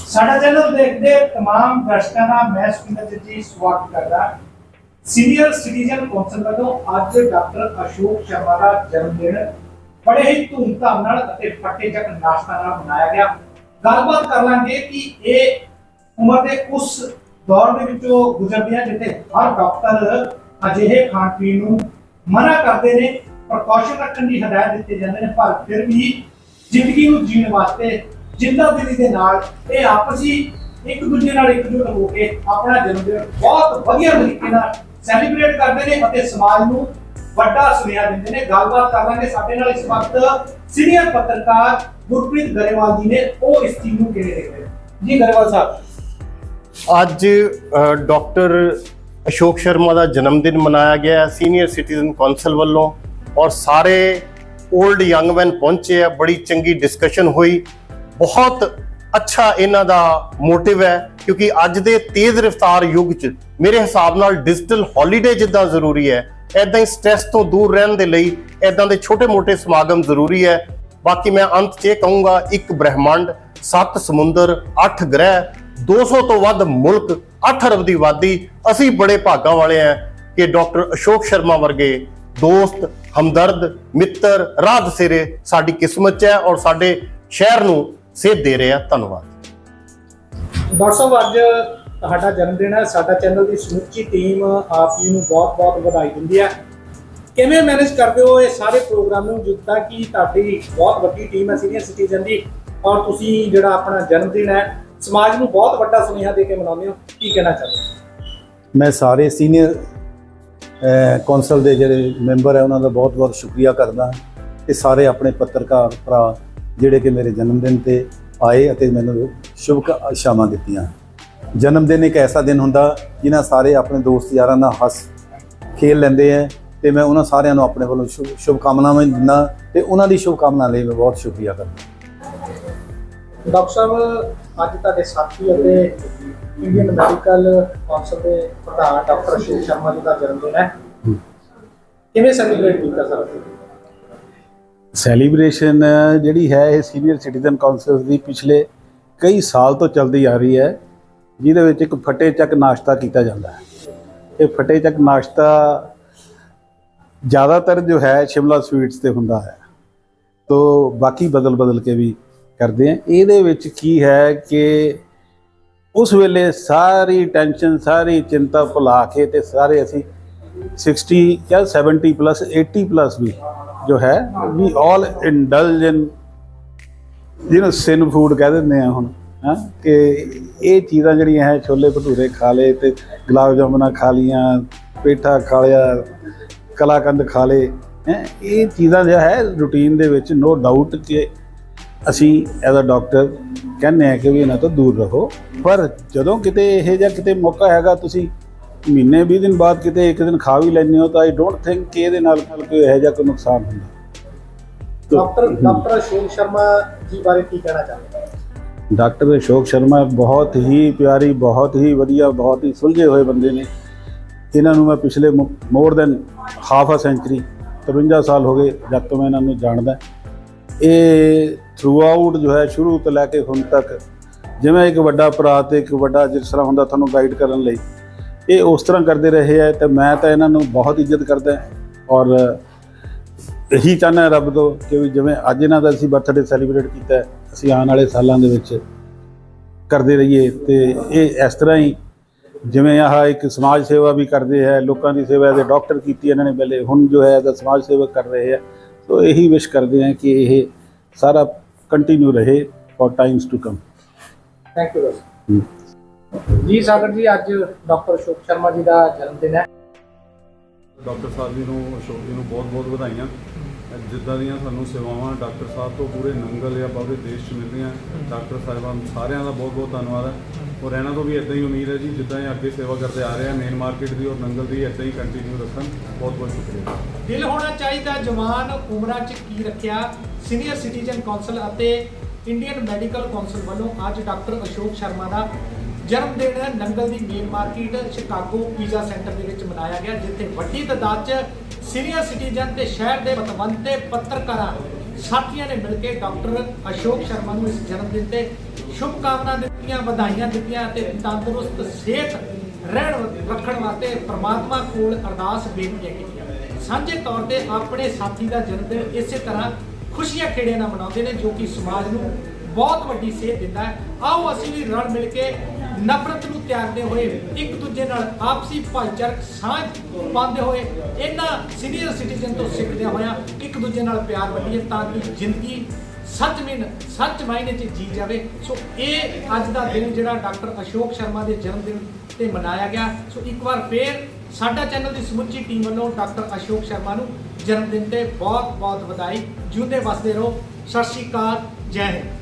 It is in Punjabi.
ਸਾਡਾ ਚੈਨਲ ਦੇਖਦੇ तमाम ਦਰਸ਼ਕਾਂ ਦਾ ਮੈਂ ਸੁਖਿੰਦਰ ਜੀ ਸਵਾਗਤ ਕਰਦਾ ਸੀਨੀਅਰ ਸਿਟੀਜ਼ਨ ਕੌਂਸਲ ਵੱਲੋਂ ਅੱਜ ਡਾਕਟਰ ਅਸ਼ੋਕ ਸ਼ਰਮਾ ਦਾ ਜਨਮ ਦਿਨ ਬੜੇ ਹੀ ਧੂਮਧਾਮ ਨਾਲ ਅਤੇ ਫੱਟੇ ਚੱਕ ਨਾਸ਼ਤਾ ਨਾਲ ਮਨਾਇਆ ਗਿਆ ਗੱਲਬਾਤ ਕਰ ਲਾਂਗੇ ਕਿ ਇਹ ਉਮਰ ਦੇ ਉਸ ਦੌਰ ਦੇ ਵਿੱਚੋਂ ਗੁਜ਼ਰਦੇ ਆ ਜਿੱਥੇ ਹਰ ਡਾਕਟਰ ਅਜਿਹੇ ਖਾਣ ਪੀਣ ਨੂੰ ਮਨਾ ਕਰਦੇ ਨੇ ਪ੍ਰੀਕਾਸ਼ਨ ਰੱਖਣ ਦੀ ਹਦਾਇਤ ਦਿੱਤੀ ਜਾਂਦੇ ਨੇ ਪਰ ਫਿਰ ਵੀ ਜ਼ਿੰਦਗੀ ਨੂੰ ਜੀਣ ਵਾਸਤੇ ਜਿੰਦਾ ਦਿਲੀ ਦੇ ਨਾਲ ਇਹ ਆਪਸੀ ਇੱਕ ਦੂਜੇ ਨਾਲ ਇਕਜੁੱਟ ਹੋ ਕੇ ਆਪਣਾ ਜਨਮ ਦਿਨ ਬਹੁਤ ਵਧੀਆ ਤਰੀਕੇ ਨਾਲ ਸੈਲੀਬ੍ਰੇਟ ਕਰਦੇ ਨੇ ਅਤੇ ਸਮਾਜ ਨੂੰ ਵੱਡਾ ਸੁਨੇਹਾ ਦਿੰਦੇ ਨੇ। ਗੱਲਬਾਤ ਕਰਾਂਗੇ ਸਾਡੇ ਨਾਲ ਇਸ ਵਕਤ ਸੀਨੀਅਰ ਪੱਤਰਕਾਰ ਗੁਰਪ੍ਰੀਤ ਗਰੇਵਾਲ ਜੀ ਨੇ। ਉਹ ਇਸ ਚੀਜ਼ ਨੂੰ ਕਿਵੇਂ ਦੇਖਦੇ ਜੀ, ਗਰੇਵਾਲ ਸਾਹਿਬ, ਅੱਜ ਡਾਕਟਰ ਅਸ਼ੋਕ ਸ਼ਰਮਾ ਦਾ ਜਨਮ ਦਿਨ ਮਨਾਇਆ ਗਿਆ ਸੀਨੀਅਰ ਸਿਟੀਜ਼ਨ ਕੌਂਸਲ ਵੱਲੋਂ ਔਰ ਸਾਰੇ 올ਡ ਯੰਗ ਮੈਨ ਪਹੁੰਚੇ ਆ। ਬੜੀ ਚੰਗੀ ਡਿਸਕਸ਼ਨ ਹੋਈ। ਬਹੁਤ ਅੱਛਾ ਇਹਨਾਂ ਦਾ ਮੋਟਿਵ ਹੈ, ਕਿਉਂਕਿ ਅੱਜ ਦੇ ਤੇਜ਼ ਰਫ਼ਤਾਰ ਯੁੱਗ 'ਚ ਮੇਰੇ ਹਿਸਾਬ ਨਾਲ ਡਿਜੀਟਲ ਹੌਲੀਡੇ ਜਿੱਦਾਂ ਜ਼ਰੂਰੀ ਹੈ ਐਦਾਂ ਹੀ ਸਟ੍ਰੈਸ ਤੋਂ ਦੂਰ ਰਹਿਣ ਦੇ ਲਈ ਐਦਾਂ ਦੇ ਛੋਟੇ-ਮੋਟੇ ਸਮਾਗਮ ਜ਼ਰੂਰੀ ਹੈ। ਬਾਕੀ ਮੈਂ ਅੰਤ 'ਚ ਇਹ ਕਹੂੰਗਾ, ਇੱਕ ਬ੍ਰਹਿਮੰਡ, ਸੱਤ ਸਮੁੰਦਰ, ਅੱਠ ਗ੍ਰਹਿ 200 ਤੋਂ ਵੱਧ ਮੁਲਕ 8 ਅਰਬ ਦੀ ਆਬਾਦੀ ਅਸੀਂ ਬੜੇ ਭਾਗਾਂ ਵਾਲੇ ਆ ਕਿ ਡਾਕਟਰ ਅਸ਼ੋਕ ਸ਼ਰਮਾ ਵਰਗੇ ਦੋਸਤ, ਹਮਦਰਦ, ਮਿੱਤਰ ਰਾਹ ਸਿਰੇ ਸਾਡੀ ਕਿਸਮਤ 'ਚ ਹੈ ਔਰ ਸਾਡੇ ਸ਼ਹਿਰ ਨੂੰ ਸੇਧ ਦੇ ਰਹੇ ਆ ਧੰਨਵਾਦ। ਡਾਕਟਰ ਸਾਹਿਬ ਅੱਜ ਤੁਹਾਡਾ ਜਨਮ ਦਿਨ ਹੈ ਸਾਡਾ ਚੈਨਲ ਦੀ ਸਮੁੱਚੀ ਟੀਮ ਆਪ ਜੀ ਨੂੰ ਬਹੁਤ-ਬਹੁਤ ਵਧਾਈ ਦਿੰਦੀ ਹੈ। ਕਿਵੇਂ ਮੈਨੇਜ ਕਰਦੇ ਹੋ ਇਹ ਸਾਰੇ ਪ੍ਰੋਗਰਾਮ ਨੂੰ ਜਿੱਦਾਂ ਕਿ ਤੁਹਾਡੀ ਬਹੁਤ ਵੱਡੀ ਟੀਮ ਹੈ ਸੀਨੀਅਰ ਸਿਟੀਜ਼ਨ ਦੀ ਔਰ ਤੁਸੀਂ ਜਿਹੜਾ ਆਪਣਾ ਜਨਮ ਦਿਨ ਹੈ ਸਮਾਜ ਨੂੰ ਬਹੁਤ ਵੱਡਾ ਸੁਨੇਹਾ ਦੇ ਕੇ ਮਨਾਉਂਦੇ ਹੋ ਕੀ ਕਹਿਣਾ ਚਾਹੁੰਦੇ ਹੋ ਮੈਂ ਸਾਰੇ ਸੀਨੀਅਰ ਕੌਂਸਲ ਦੇ ਜਿਹੜੇ ਮੈਂਬਰ ਹੈ ਉਹਨਾਂ ਦਾ ਬਹੁਤ-ਬਹੁਤ ਸ਼ੁਕਰੀਆ ਕਰਦਾ ਤੇ ਸਾਰੇ ਆਪਣੇ ਪੱਤਰਕਾਰ ਭਰਾ ਜਿਹੜੇ ਕਿ ਮੇਰੇ ਜਨਮ ਦਿਨ ਤੇ ਆਏ ਅਤੇ ਮੈਨੂੰ ਸ਼ੁਭ ਆਸ਼ਾਵਾਂ ਦਿੱਤੀਆਂ। ਜਨਮ ਦਿਨ ਇੱਕ ਐਸਾ ਦਿਨ ਹੁੰਦਾ ਜਿਨ੍ਹਾਂ ਸਾਰੇ ਆਪਣੇ ਦੋਸਤ ਯਾਰਾਂ ਨਾਲ ਹੱਸ ਖੇਲ ਲੈਂਦੇ ਹੈ ਤੇ ਮੈਂ ਉਹਨਾਂ ਸਾਰਿਆਂ ਨੂੰ ਆਪਣੇ ਵੱਲੋਂ ਸ਼ੁਭ ਕਾਮਨਾਵਾਂ ਦਿੰਦਾ ਤੇ ਉਹਨਾਂ ਦੀ ਸ਼ੁਭ ਕਾਮਨਾ ਲਈ ਮੈਂ ਬਹੁਤ ਸ਼ੁਕਰੀਆ ਕਰਦਾ। ਡਾਕਟਰ ਸਾਹਿਬ ਅੱਜ ਤੁਹਾਡੇ ਸਾਥੀ ਅਤੇ ਇੰਡੀਅਨ ਮੈਡੀਕਲ ਕੌਂਸਲ ਦੇ ਪ੍ਰਧਾਨ ਡਾਕਟਰ ਅਸ਼ੋਕ ਸ਼ਰਮਾ ਜੀ ਦਾ ਜਨਮ ਦਿਨ ਹੈ। ਕਿਵੇਂ ਸੈਲੀਬ੍ਰੇਟ ਕੀਤਾ ਸਰ ਸੈਲੀਬ੍ਰੇਸ਼ਨ ਜਿਹੜੀ ਹੈ ਇਹ ਸੀਨੀਅਰ ਸਿਟੀਜ਼ਨ ਕਾਉਂਸਲ ਦੀ ਪਿਛਲੇ ਕਈ ਸਾਲ ਤੋਂ ਚੱਲਦੀ ਆ ਰਹੀ ਹੈ, ਜਿਹਦੇ ਵਿੱਚ ਇੱਕ ਫਟੇ ਚੱਕ ਨਾਸ਼ਤਾ ਕੀਤਾ ਜਾਂਦਾ ਹੈ। ਇਹ ਫਟੇ ਚੱਕ ਨਾਸ਼ਤਾ ਜ਼ਿਆਦਾਤਰ ਜੋ ਹੈ ਸ਼ਿਮਲਾ ਸਵੀਟਸ ਤੇ ਹੁੰਦਾ ਹੈ। ਤੋ ਬਾਕੀ ਬਦਲ ਬਦਲ ਕੇ ਵੀ ਕਰਦੇ ਆ ਇਹਦੇ ਵਿੱਚ ਕੀ ਹੈ ਕਿ ਉਸ ਵੇਲੇ ਸਾਰੀ ਟੈਨਸ਼ਨ, ਸਾਰੀ ਚਿੰਤਾ ਭੁਲਾ ਕੇ ਤੇ ਸਾਰੇ ਅਸੀਂ 60 ਜਾਂ 70 ਪਲੱਸ 80 ਪਲੱਸ ਵੀ ਜੋ ਹੈ ਵੀ ਆਲ ਇੰਡਲਜ ਇਨ ਜਿਹਨੂੰ ਸਿਨ ਫੂਡ ਕਹਿ ਦਿੰਦੇ ਆ ਹੁਣ, ਹਾਂ, ਕਿ ਇਹ ਚੀਜ਼ਾਂ ਜਿਹੜੀਆਂ ਹੈ, ਛੋਲੇ ਭਟੂਰੇ ਖਾ ਲਏ ਤੇ ਗੁਲਾਬ ਜਾਮੁਨਾਂ ਖਾ ਲੀਆਂ ਪੇਠਾ ਖਾ ਲਿਆ, ਕਲਾਕੰਦ ਖਾ ਲਏ, ਹੈ, ਇਹ ਚੀਜ਼ਾਂ ਜਿਹੜਾ ਹੈ ਰੂਟੀਨ ਦੇ ਵਿੱਚ ਨੋ ਡਾਊਟ ਕਿ ਅਸੀਂ ਐਜ਼ ਅ ਡਾਕਟਰ ਕਹਿੰਦੇ ਆ ਕਿ ਵੀ ਇਹਨਾਂ ਤੋਂ ਦੂਰ ਰਹੋ, ਪਰ ਜਦੋਂ ਕਿਤੇ ਇਹ ਜਿਹਾ ਕਿਤੇ ਮੌਕਾ ਹੈਗਾ, ਤੁਸੀਂ ਮਹੀਨੇ 20 ਦਿਨ ਬਾਅਦ ਕਿਤੇ ਇੱਕ ਦਿਨ ਖਾ ਵੀ ਲੈਂਦੇ ਹੋ ਤਾਂ ਆਈ ਡੋਂਟ ਥਿੰਕ ਕਿ ਇਹਦੇ ਨਾਲ ਕੋਈ ਇਹੋ ਜਿਹਾ ਕੋਈ ਨੁਕਸਾਨ ਹੁੰਦਾ। ਡਾਕਟਰ ਡਾਕਟਰ ਅਸ਼ੋਕ ਸ਼ਰਮਾ ਜੀ ਬਾਰੇ ਕੀ ਕਹਿਣਾ ਚਾਹੁੰਦੇ ਹੋ ਡਾਕਟਰ ਅਸ਼ੋਕ ਸ਼ਰਮਾ ਬਹੁਤ ਹੀ ਪਿਆਰੀ ਬਹੁਤ ਹੀ ਵਧੀਆ ਬਹੁਤ ਹੀ ਸੁਲਝੇ ਹੋਏ ਬੰਦੇ ਨੇ। ਇਹਨਾਂ ਨੂੰ ਮੈਂ ਪਿਛਲੇ more than half a century 53 ਸਾਲ ਹੋ ਗਏ ਜਦ ਤੋਂ ਮੈਂ ਇਹਨਾਂ ਨੂੰ ਜਾਣਦਾ। ਇਹ ਥਰੂ ਆਊਟ ਜੋ ਹੈ ਸ਼ੁਰੂ ਤੋਂ ਲੈ ਕੇ ਹੁਣ ਤੱਕ ਜਿਵੇਂ ਇੱਕ ਵੱਡਾ ਭਰਾ ਤੇ ਇੱਕ ਵੱਡਾ ਜਿਸ ਤਰ੍ਹਾਂ ਹੁੰਦਾ ਤੁਹਾਨੂੰ ਗਾਈਡ ਕਰਨ ਲਈ ਇਹ ਉਸ ਤਰ੍ਹਾਂ ਕਰਦੇ ਰਹੇ ਹੈ ਤੇ ਮੈਂ ਤਾਂ ਇਹਨਾਂ ਨੂੰ ਬਹੁਤ ਇੱਜ਼ਤ ਕਰਦਾ ਔਰ ਇਹੀ ਚਾਹੁੰਦਾ ਰੱਬ ਤੋਂ ਕਿ ਵੀ ਜਿਵੇਂ ਅੱਜ ਇਹਨਾਂ ਦਾ ਅਸੀਂ ਬਰਥਡੇ ਸੈਲੀਬ੍ਰੇਟ ਕੀਤਾ ਅਸੀਂ ਆਉਣ ਵਾਲੇ ਸਾਲਾਂ ਦੇ ਵਿੱਚ ਕਰਦੇ ਰਹੀਏ ਤੇ ਇਹ ਇਸ ਤਰ੍ਹਾਂ ਹੀ ਜਿਵੇਂ ਆਹ ਇੱਕ ਸਮਾਜ ਸੇਵਾ ਵੀ ਕਰਦੇ ਹੈ ਲੋਕਾਂ ਦੀ ਸੇਵਾ ਦੇ ਡਾਕਟਰ ਕੀਤੀ ਇਹਨਾਂ ਨੇ ਪਹਿਲੇ ਹੁਣ ਜੋ ਹੈ ਇਹਦਾ ਸਮਾਜ ਸੇਵਕ ਕਰ ਰਹੇ ਹੈ। ਸੋ ਇਹੀ ਵਿਸ਼ ਕਰਦੇ ਹਾਂ ਕਿ ਇਹ ਸਾਰਾ ਕੰਟੀਨਿਊ ਰਹੇ for times to come thank you ji Sagar ji ਅੱਜ ਡਾਕਟਰ ਅਸ਼ੋਕ ਸ਼ਰਮਾ ਜੀ ਦਾ ਜਨਮ ਦਿਨ ਹੈ। ਡਾਕਟਰ ਸਾਹਿਬ ਜੀ ਨੂੰ ਅਸ਼ੋਕ ਜੀ ਨੂੰ ਬਹੁਤ-ਬਹੁਤ ਵਧਾਈਆਂ। ਜਿੱਦਾਂ ਦੀਆਂ ਸਾਨੂੰ ਸੇਵਾਵਾਂ ਡਾਕਟਰ ਸਾਹਿਬ ਤੋਂ ਪੂਰੇ ਨੰਗਲ ਜਾਂ ਬਾਬੇ ਦੇਸ਼ 'ਚ ਮਿਲ ਰਹੀਆਂ ਡਾਕਟਰ ਸਾਹਿਬਾਨ ਸਾਰਿਆਂ ਦਾ ਬਹੁਤ-ਬਹੁਤ ਧੰਨਵਾਦ ਹੈ। ਔਰ ਇਹਨਾਂ ਤੋਂ ਵੀ ਇਦਾਂ ਹੀ ਉਮੀਦ ਹੈ ਜੀ ਜਿੱਦਾਂ ਇਹ ਅੱਗੇ ਸੇਵਾ ਕਰਦੇ ਆ ਰਹੇ ਆ ਮੇਨ ਮਾਰਕੀਟ ਦੀ ਔਰ ਨੰਗਲ ਦੀ ਇਦਾਂ ਹੀ ਕੰਟੀਨਿਊ ਰੱਖਣ। ਬਹੁਤ-ਬਹੁਤ ਸ਼ੁਕਰੀਆ। ਦਿਲ ਹੋਣਾ ਚਾਹੀਦਾ ਜਵਾਨ ਉਮਰਾਂ 'ਚ ਕੀ ਰੱਖਿਆ? ਸੀਨੀਅਰ ਸਿਟੀਜ਼ਨ ਕੌਂਸਲ ਅਤੇ ਇੰਡੀਅਨ ਮੈਡੀਕਲ ਕੌਂਸਲ ਵੱਲੋਂ ਅੱਜ ਡਾਕਟਰ ਅਸ਼ੋਕ ਸ਼ਰਮਾ ਦਾ ਜਨਮ ਦਿਨ ਨੰਗਲ ਦੀ main market Chicago pizza centre ਦੇ ਵਿੱਚ ਮਨਾਇਆ ਗਿਆ, ਜਿੱਥੇ ਵੱਡੀ ਤਾਦਾਦ 'ਚ ਸੀਨੀਅਰ ਸਿਟੀਜ਼ਨ ਤੇ ਸ਼ਹਿਰ ਦੇ ਪਤਵੰਤੇ ਪੱਤਰਕਾਰਾਂ, ਸਾਥੀਆਂ ਨੇ ਮਿਲ ਕੇ ਡਾਕਟਰ ਅਸ਼ੋਕ ਸ਼ਰਮਾ ਨੂੰ ਇਸ ਜਨਮ ਦਿਨ ਤੇ ਸ਼ੁਭ ਕਾਮਨਾ ਦਿੱਤੀਆਂ, ਵਧਾਈਆਂ ਦਿੱਤੀਆਂ ਤੇ ਤੰਦਰੁਸਤ ਸਿਹਤ ਰਹਿਣ ਰੱਖਣ ਵਾਸਤੇ ਪ੍ਰਮਾਤਮਾ ਕੋਲ ਅਰਦਾਸ ਬੇਨਤੀਆਂ ਕੀਤੀਆਂ। ਸਾਂਝੇ ਤੌਰ ਤੇ ਆਪਣੇ ਸਾਥੀ ਦਾ ਜਨਮ ਦਿਨ ਇਸੇ ਤਰ੍ਹਾਂ ਖੁਸ਼ੀਆਂ ਖੇੜੇ ਨਾਲ ਮਨਾਉਂਦੇ ਨੇ, ਜੋ ਕਿ ਸਮਾਜ ਨੂੰ ਬਹੁਤ ਵੱਡੀ ਸੇਧ ਦਿੰਦਾ ਹੈ। ਆਓ ਅਸੀਂ ਵੀ ਰਲ ਮਿਲ ਕੇ ਨਫ਼ਰਤ ਨੂੰ ਤਿਆਗਦੇ ਹੋਏ ਇੱਕ ਦੂਜੇ ਨਾਲ ਆਪਸੀ ਭਾਈਚਾਰਕ ਸਾਂਝ ਪਾਉਂਦੇ ਹੋਏ ਇਹਨਾਂ ਸੀਨੀਅਰ ਸਿਟੀਜ਼ਨ ਤੋਂ ਸਿੱਖਦੇ ਹੋਇਆ ਇੱਕ ਦੂਜੇ ਨਾਲ ਪਿਆਰ ਵੰਡੀਏ ਤਾਂ ਕਿ ਜ਼ਿੰਦਗੀ ਸੱਚਮਿਨ ਸੱਚ ਮਾਇਨੇ 'ਚ ਜੀ ਜਾਵੇ। ਸੋ ਇਹ ਅੱਜ ਦਾ ਦਿਨ ਜਿਹੜਾ ਡਾਕਟਰ ਅਸ਼ੋਕ ਸ਼ਰਮਾ ਦੇ ਜਨਮ ਦਿਨ ਤੇ ਮਨਾਇਆ ਗਿਆ। ਸੋ ਇੱਕ ਵਾਰ ਫੇਰ ਸਾਡਾ ਚੈਨਲ ਦੀ ਸਮੁੱਚੀ ਟੀਮ ਵੱਲੋਂ ਡਾਕਟਰ ਅਸ਼ੋਕ ਸ਼ਰਮਾ ਨੂੰ ਜਨਮ ਦਿਨ ਤੇ ਬਹੁਤ ਬਹੁਤ ਵਧਾਈ। ਜਿਉਂਦੇ ਵਸਦੇ ਰਹੋ। ਸਤਿ ਸ਼੍ਰੀ ਅਕਾਲ। ਜੈ ਹਿੰਦ।